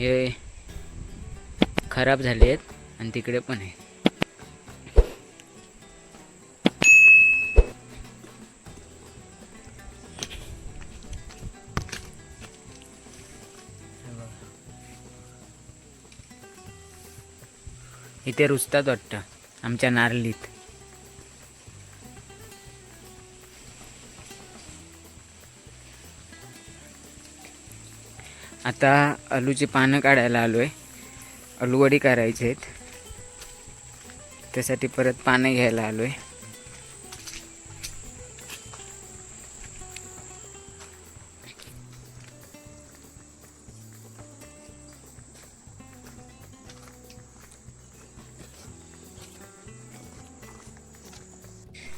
हे खराब झाले आहेत आणि तिकडे पण आहे. इथे रुजतात वाटतं आमच्या नारलीत आता आलूची पानं काढायला आलो आहे आलूवडी करायची आहेत. त्यासाठी परत पानं घ्यायला आलो आहे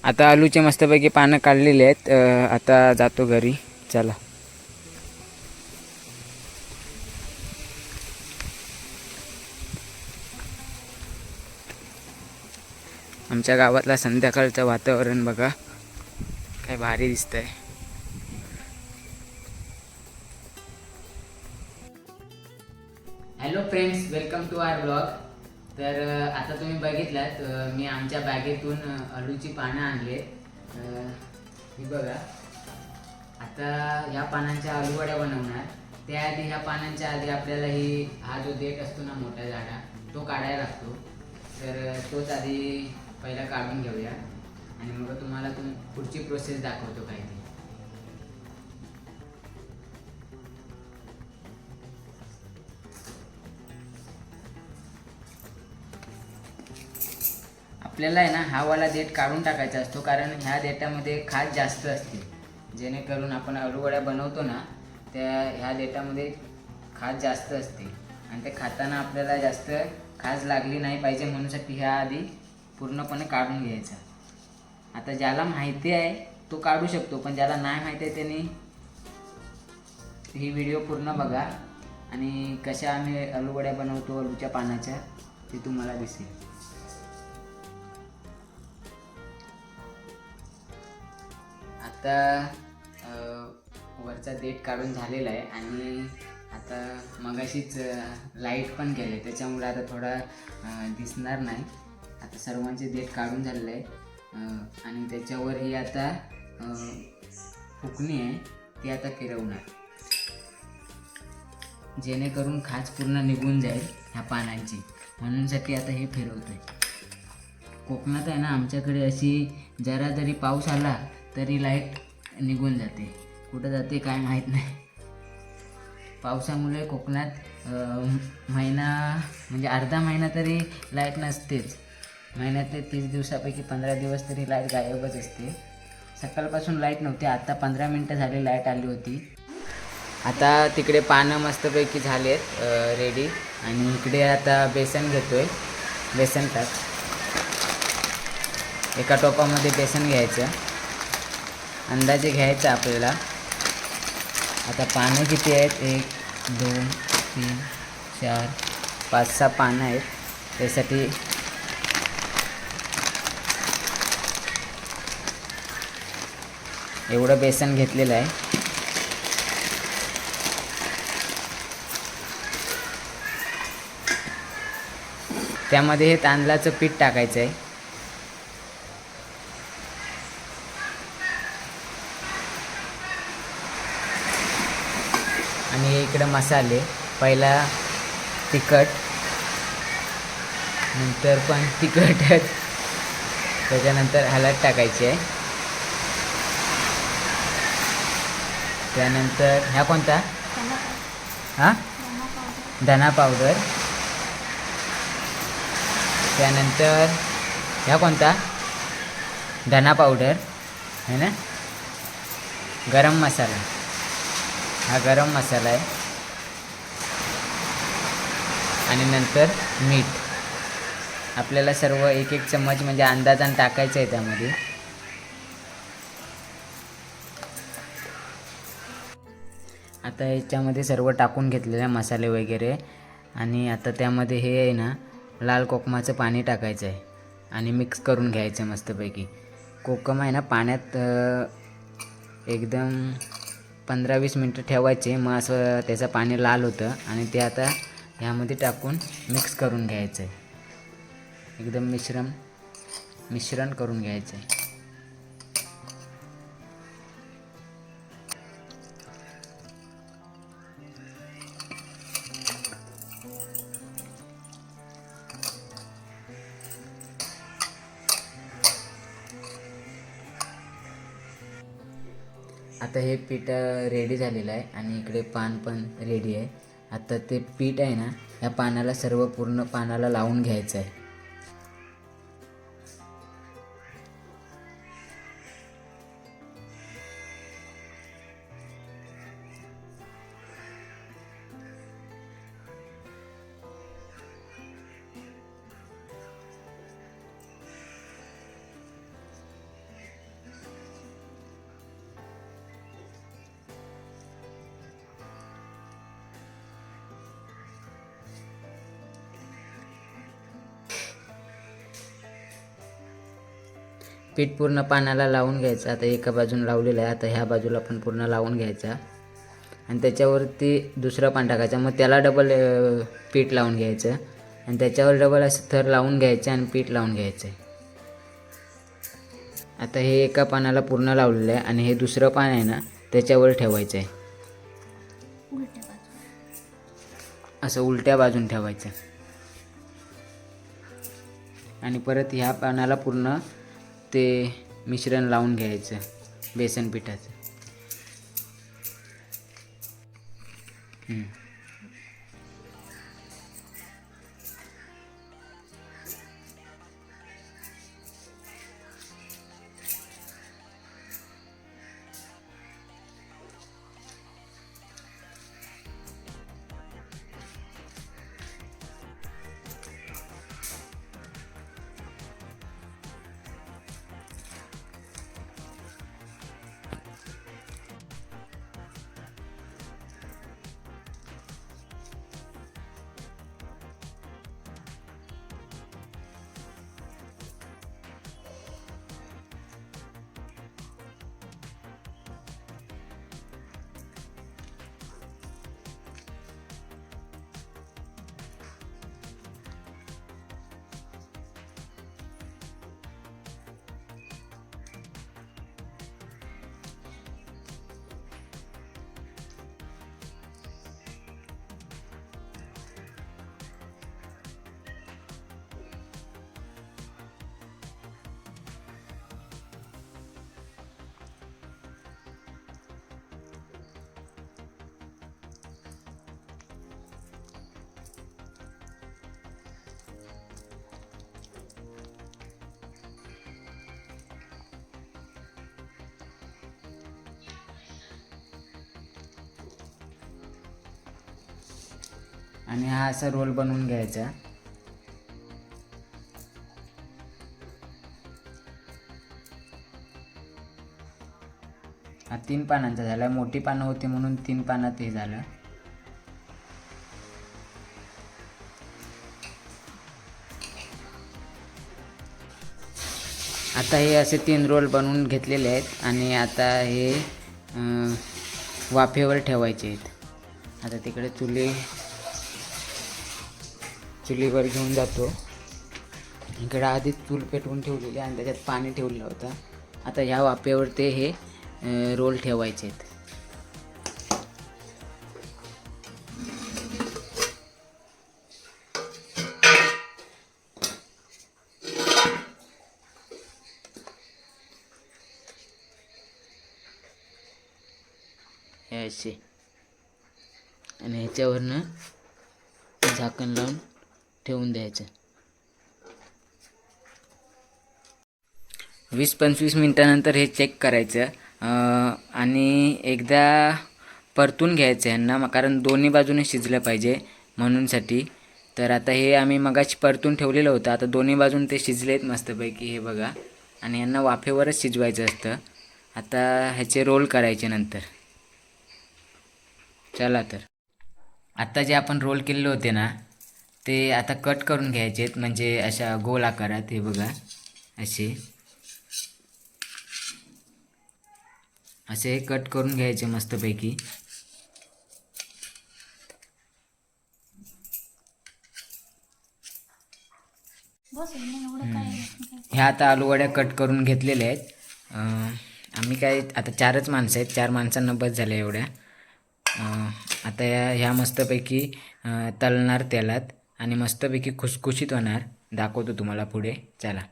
आता आलूचे मस्तपैकी पानं काढलेले आहेत. आता जातो घरी. चला. आमच्या गावातला संध्याकाळचं वातावरण बघा. काय भारी दिसतंय. Hello friends welcome to our blog तर अ, आता तुम्ही बघितलात अ, मी आमच्या बॅगेतून अ, आलूची पानं आणले ही बघा. आता ह्या पानांच्या आलूवड्या बनवणार. त्याआधी ह्या पानांच्या आधी आपल्याला ही हा जो देठ असतो ना मोठा झाडा तो काढायला लागतो. तर तोच आधी पहिला काढून घेऊया. आणि मग तुम्हाला तुम पुढची प्रोसेस दाखवतो काय ते आपल्याला आहे ना हा वाला देठ काढून टाकायचा असतो कारण ह्या देठामध्ये खाज जास्त असते. जेणेकरून आपण अळूवड्या बनवतो ना त्या ह्या देठामध्ये खाज जास्त असते. आणि ते खाताना आपल्याला जास्त खाज लागली नाही पाहिजे म्हणूनसाठी ह्या आधी पूर्णपणे काढून घ्यायचा. आता ज्याला माहिती आहे तो काढू शकतो पण ज्याला नाही माहिती आहे त्यांनी ही व्हिडिओ पूर्ण बघा आणि कशा आम्ही अलुवड्या बनवतो अलूच्या पानाच्या ते तुम्हाला दिसेल. आता वरचा देठ काढून झालेला आहे आणि आता मगाशीच लाइट पण गेले त्याच्यामुळे आता थोडा दिसणार नाही. आता सर्वांचे देठ काढून झालेलं आहे. आणि त्याच्यावर ही आता फुकणी आहे ती आता फिरवणार. जेणेकरून खाज पूर्ण निघून जाईल ह्या पानांची. म्हणूनसाठी आता हे फिरवतोय. कोकणात आहे ना आमच्याकडे अशी जरा जरी पाऊस आला तरी लाइट निघून जाते. कुठं जाते काय माहीत नाही. पावसामुळे कोकणात महिना म्हणजे अर्धा महिना तरी लाइट नसतेच. महिन्यातले तीस दिवसापैकी पंधरा दिवस तरी लाइट गायबच असते. सकाळपासून लाइट नव्हती आता पंधरा मिनटं झाली लाइट आली होती. आता तिकडे पानं मस्तपैकी झाले आहेत रेडी आणि इकडे आता बेसन घेतो आहे बेसन टाक. एका टोपामध्ये बेसन घ्यायचं. अंदाजे घ्यायचं आपल्याला. आता पानं किती आहेत? एक दोन तीन चार पाच सहा पानं आहेत. त्यासाठी एवढं बेसन घेतलेलं आहे. त्यामध्ये हे तांदळाचं पीठ टाकायचं आहे. आणि इकडं मसाले पहिला तिखट नंतर पण तिखट त्याच्यानंतर हळद टाकायची आहे. त्यानंतर ह्या कोणता? हां? धना पावडर. त्यानंतर ह्या कोणता? धना पावडर. है ना? गरम मसाला. हा गरम मसाला आहे. आणि नंतर मीठ. आपल्याला सर्व एक एक चम्मच म्हणजे अंदाजान टाकायचं आहे त्यामध्ये. आता याच्यामध्ये सर्व टाकून घेतलेले मसाले वगैरे. आणि आता त्यामध्ये हे आहे ना लाल कोकमाचं पाणी टाकायचं आहे. आणि मिक्स करून घ्यायचं मस्तपैकी. कोकम आहे ना पाण्यात एकदम पंधरा वीस मिनटं ठेवायचे. मग असं त्याचं पाणी लाल होतं. आणि ते आता ह्यामध्ये टाकून मिक्स करून घ्यायचं आहे. एकदम मिश्रण मिश्रण करून घ्यायचं आहे. हे पीठ रेडी झालेलं आहे आणि इकडे पान पण रेडी आहे. आता ते पीठ आहे ना या पानाला सर्व पूर्ण पानाला लावून घ्यायचं आहे. पीठ पूर्ण पानाला लावून घ्यायचं. आता एका बाजून लावलेलं आहे. आता ह्या बाजूला पण पूर्ण लावून घ्यायचा. आणि त्याच्यावरती दुसरा पान टाकायचा. मग त्याला डबल पीठ लावून घ्यायचं. आणि त्याच्यावर डबल असं थर लावून घ्यायचं आणि पीठ लावून घ्यायचं. आता हे एका पानाला पूर्ण लावलेलं आहे. आणि हे दुसरं पान आहे ना त्याच्यावर ठेवायचं आहे. असं उलट्या बाजून ठेवायचं. आणि परत ह्या पानाला पूर्ण ते मिश्रण लावून घ्यायचं बेसन पिठाचं. आणि हा असा रोल बनवून घ्यायचा. हा तीन पानांचा झाला. मोठी पानं होती म्हणून तीन पानात हे झालं. आता हे असे तीन रोल बनवून घेतलेले आहेत आणि आता हे वाफेवर ठेवायचे आहेत. आता तिकडे चुली चुलीवर घेऊन जातो. इकडे आधीच चूल पेटवून ठेवलेली आणि त्याच्यात पाणी ठेवलेलं होतं. आता ह्या वाफेवर ते हे रोल ठेवायचे आहेत. असे. आणि ह्याच्यावरनं झाकण लावून ठेवून द्यायचं. वीस पंचवीस मिनटानंतर हे चेक करायचं. आणि एकदा परतून घ्यायचं ह्यांना कारण दोन्ही बाजूने शिजलं पाहिजे म्हणूनसाठी. तर आता हे आम्ही मगाशी परतून ठेवलेलं होतं. आता दोन्ही बाजून ते शिजलेत मस्तपैकी हे बघा. आणि यांना वाफेवरच शिजवायचं असतं. आता ह्याचे रोल करायचे नंतर. चला तर. आत्ता जे आपण रोल केलेले होते ना ते आता कट करून घ्यायचे आहेत म्हणजे अशा गोल आकारात हे बघा असे. असे कट करून घ्यायचे मस्तपैकी? ह्या आता आलूवड्या कट करून घेतलेल्या आहेत. आम्ही काय आता चारच माणसं आहेत चार माणसांना बस झाल्या एवढ्या. आता या ह्या मस्तपैकी अं, तळणार तेलात आणि मस्तपैकी खुसखुशीत होणार. दाखवतो तुम्हाला पुढे. चला.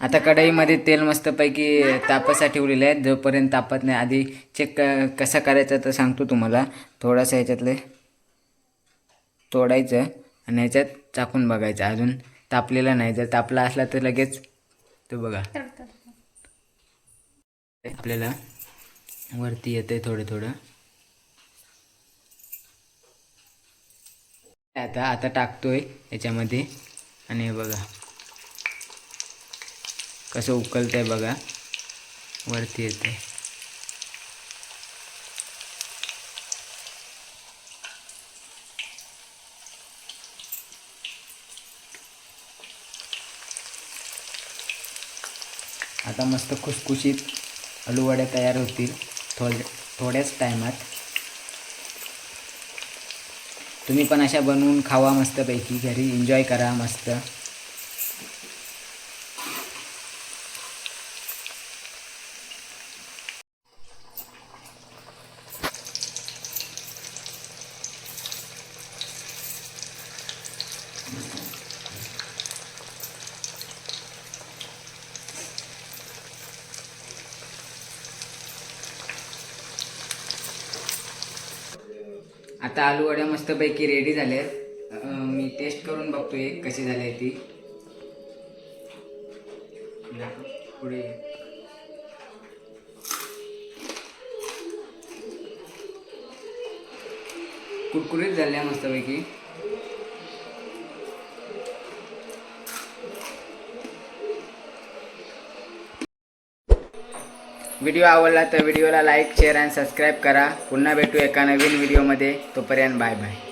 आता कढईमध्ये तेल मस्तपैकी तापासा ठेवलेलं आहे. जोपर्यंत तापत नाही आधी चेक कसा करायचा तर सांगतो तुम्हाला. थोडासा ह्याच्यातले तोडायचं आणि ह्याच्यात चाकून बघायचं. अजून तापलेला नाही. जर तापला असला तर लगेच तो बघा. आपल्याला वरती येते थोडं थोडं. आता आता टाकतोय याच्यामध्ये. आणि हे बघा. कसं उकलतंय बघा. वरती येते आता मस्त खुसखुशीत आलूवड्या तयार होतील. थोड थोड्याच टायमात. तुम्ही पण अशा बनवून खावा मस्तपैकी. घरी एन्जॉय करा मस्त. आता आलूवड्या मस्तपैकी रेडी झाल्या आहेत मी टेस्ट करून बघतोय कशी झाली आहे ती पुढे. कुरकुरीत झाल्या मस्तपैकी. व्हिडिओ आवडला तर व्हिडिओला लाईक शेअर आणि सबस्क्राईब करा. पुन्हा भेटू एका नवीन व्हिडिओमध्ये तोपर्यंत बाय बाय